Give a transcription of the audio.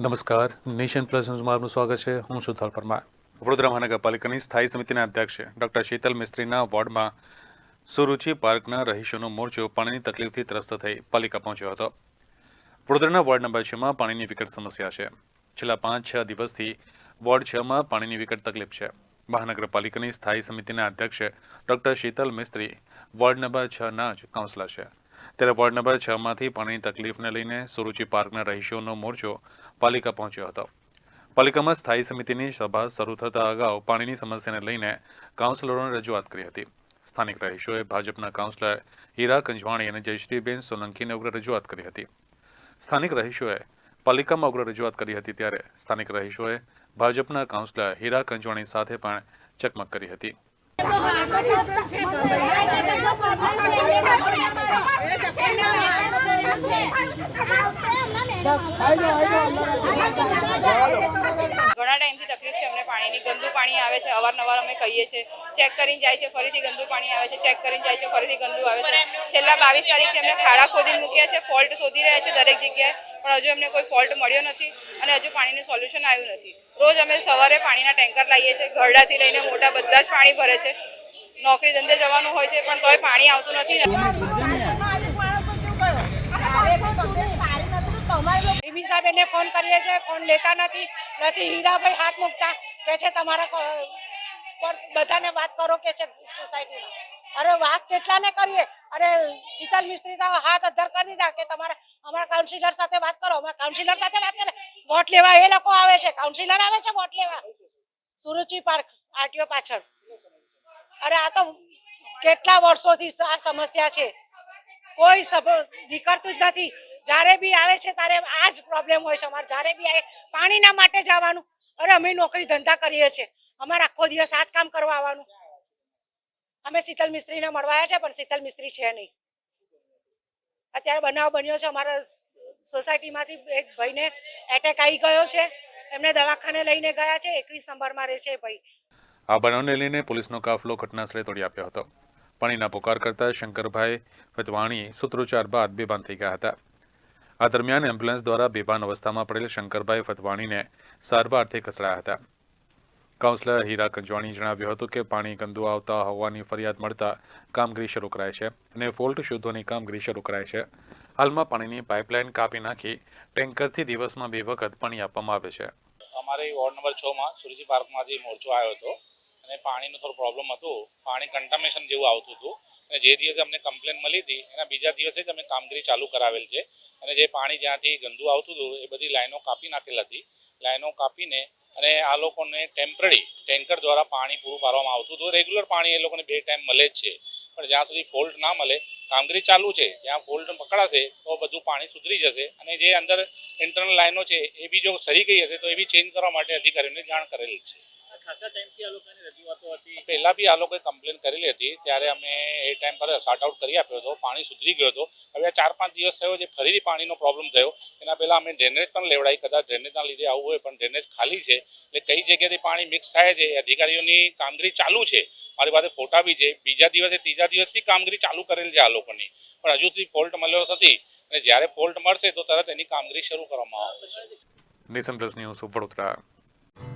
નમસ્કાર. Nation plus ન્યૂઝમાં સ્વાગત છે. હું સુથાર પરમાર. વડોદરા મહાનગરપાલિકાની સ્થાયી સમિતિના અધ્યક્ષ ડોક્ટર શીતલ મિસ્ત્રીના વોર્ડમાં સુરુચિ પાર્કના રહીશોનો મોરચો પાણીની તકલીફથી ત્રસ્ત થઈ પાલિકા પહોંચ્યો હતો. વડોદરાના વોર્ડ નંબર છમાં પાણીની વિકટ સમસ્યા છે. છેલ્લા પાંચ છ દિવસથી વોર્ડ છમાં પાણીની વિકટ તકલીફ છે. મહાનગરપાલિકાની સ્થાયી સમિતિના અધ્યક્ષ doctor Shital Mistry ward number છના જ કાઉન્સિલર છે. ત્યારે વોર્ડ નંબર છમાંથી પાણીની તકલીફને લઈને સુરુચિ પાર્કના રહીશોનો મોરચો પાલિકા પહોંચ્યો હતો. પાલિકામાં સ્થાયી સમિતિની સભા શરૂ થતા અગાઉ પાણીની સમસ્યાને લઈને કાઉન્સિલરોને રજૂઆત કરી હતી. સ્થાનિક રહીશોએ ભાજપના કાઉન્સિલર હીરા કંજવાણી અને જયશ્રીબેન સોલંકીને ઉગ્ર રજૂઆત કરી હતી. સ્થાનિક રહીશોએ પાલિકામાં ઉગ્ર રજૂઆત કરી હતી ત્યારે સ્થાનિક રહીશોએ ભાજપના કાઉન્સિલર હીરા કંજવાણી સાથે પણ ચકમક કરી હતી. ઘણા ટાઈમથી તકલીફ છે અમને પાણીની. ગંદુ પાણી આવે છે. અવારનવાર અમે કહીએ છીએ. ચેક કરીને જાય છે. ફરીથી ગંદુ પાણી આવે છે. ચેક કરીને જાય છે. ફરીથી ગંદુ આવે છે. છેલ્લા બાવીસ તારીખથી અમને ખાડા ખોદીને મૂક્યા છે. ફોલ્ટ શોધી રહ્યા છે દરેક જગ્યાએ. પણ હજુ અમને કોઈ ફોલ્ટ મળ્યો નથી અને હજુ પાણીનું સોલ્યુશન આવ્યું નથી. રોજ અમે સવારે પાણીના ટેન્કર લાવીએ છીએ. ઘરડાથી લઈને મોટા બધા જ પાણી ભરે છે. નોકરી ધંધે જવાનું હોય છે, પણ તોય પાણી આવતું નથી. સાહેબને ફોન કરીએ છીએ ફોન લેતા નથી નથી, હીરાભાઈ હાથ મૂકતા, કે છે તમારા બધાને વાત કરો કે છે સોસાયટીમાં. અરે વાત કેટલાને કરીએ? અરે શીતલ મિસ્ત્રી તો હાથ અધર કરી દીધા કે તમારા, અમારા કાઉન્સિલર સાથે વાત કરો, અમારા કાઉન્સિલર સાથે વાત કરે. વોટ લેવા એ લોકો આવે છે કાઉન્સિલર આવે છે વોટ લેવા? સુરુચિ પાર્ક, આરટીઓ પાછળ. અરે આ તો કેટલા વર્ષોથી આ સમસ્યા છે. કોઈ સભો નીકળતું જ નથી. જ્યારે બી આવે છે, ત્યારે આ જ પ્રોબ્લેમ હોય છે અમારે. જ્યારે બી આવે, પાણીના માટે જવાનું અરે, અમે નોકરી ધંધા કરીએ છીએ. અમારે આખો દિવસ આ કામ કરવા આવવાનું. અમે શીતલ મિસ્ત્રીને મળવા આવ્યા છે, પણ શીતલ મિસ્ત્રી છે નહીં. અત્યારે બનાવ બન્યો છે, અમારા સોસાયટીમાંથી એક ભાઈને એટેક આવી ગયો છે. એમને દવાખાને લઈને ગયા છે, એકવીસ નંબરમાં રહે છે ભાઈ. આ બનાવને લઈને પોલીસનો કાફલો ઘટનાસ્થળે તોડી આપ્યો હતો. પાણીના પુકાર કરતા શંકરભાઈ ફતવાણી સૂત્રોચ્ચાર બાદ બેભાન થઈ ગયા હતા. આ દરમિયાન એમ્બ્યુલન્સ દ્વારા બેભાન અવસ્થામાં પડેલ શંકરભાઈ ફતવાણીને સારવારથી ખસેડાયા હતા. કાઉન્સલર હીરા કંજવાણીએ જણાવ્યું હતું કે પાણી ગંદુ આવતા હોવાની ફરિયાદ મળતા કામગીરી શરૂ કરાય છે અને ફોલ્ટ શોધવાની કામગીરી શરૂ કરાય છે. હાલમાં પાણીની પાઇપલાઇન કાપી નાખી ટેન્કરથી દિવસમાં બે વખત પાણી આપવામાં આવે છે. અમારે વોર્ડ નંબર છ માં સુરજી પાર્કમાંથી મોરચો આવ્યો હતો અને પાણીનો થોડો પ્રોબ્લેમ હતો. પાણી કન્ટામિનેશન જેવું આવતું હતું. અને જે દિવસે અમને કમ્પ્લેન મળી હતી, એના બીજા દિવસે જ અમે કામગીરી ચાલુ કરાવેલ છે. અને જે પાણી જ્યાંથી ગંદુ આવતું હતું, એ બધી લાઈનો કાપી નાખેલ હતી. લાઈનો કાપીને અને આ લોકોને ટેમ્પરરી ટેન્કર દ્વારા પાણી પૂરું પાડવામાં આવતું હતું. રેગ્યુલર પાણી એ લોકોને બે ટાઈમ મળે જ છે. પણ જ્યાં સુધી ફોલ્ટ ના મળે, કામગીરી ચાલુ છે, જ્યાં ફોલ્ટ પકડાશે, તો બધું પાણી સુધરી જશે. અને જે અંદર ઇન્ટરનલ લાઈનો છે, એ બી જો સરી ગઈ હશે, તો એ બી ચેન્જ કરવા માટે અધિકારીઓને જાણ કરેલી છે. ખાસા ટાઈમથી આ લોકોની રજૂઆતો હતી. પહેલા બી આ લોકોએ કમ્પ્લેન કરેલી હતી. ત્યારે અમે એ ટાઈમ પર શોર્ટ આઉટ કરી આપ્યો હતો. પાણી સુધરી ગયો હતો. હવે આ ચાર પાંચ દિવસ થયો જે ફરીથી પાણીનો પ્રોબ્લેમ થયો. એના પહેલા અમે ડ્રેનેજ પણ લેવડાવી. કદાચ ડ્રેનેજના લીધે આવું હોય પણ ડ્રેનેજ ખાલી છે. એટલે કઈ જગ્યાએથી પાણી મિક્સ થાય છે એ અધિકારીઓની કામગીરી ચાલુ છે. મારી પાસે ફોટા બી છે. બીજા દિવસે ત્રીજા દિવસથી કામગીરી ચાલુ કરેલ છે આ લોકોની. પણ હજુ સુધી ફોલ્ટ મળ્યો નથી. અને જ્યારે ફોલ્ટ મળશે તો તરત એની કામગીરી શરૂ કરવામાં આવશે. Nation plus news Vadodara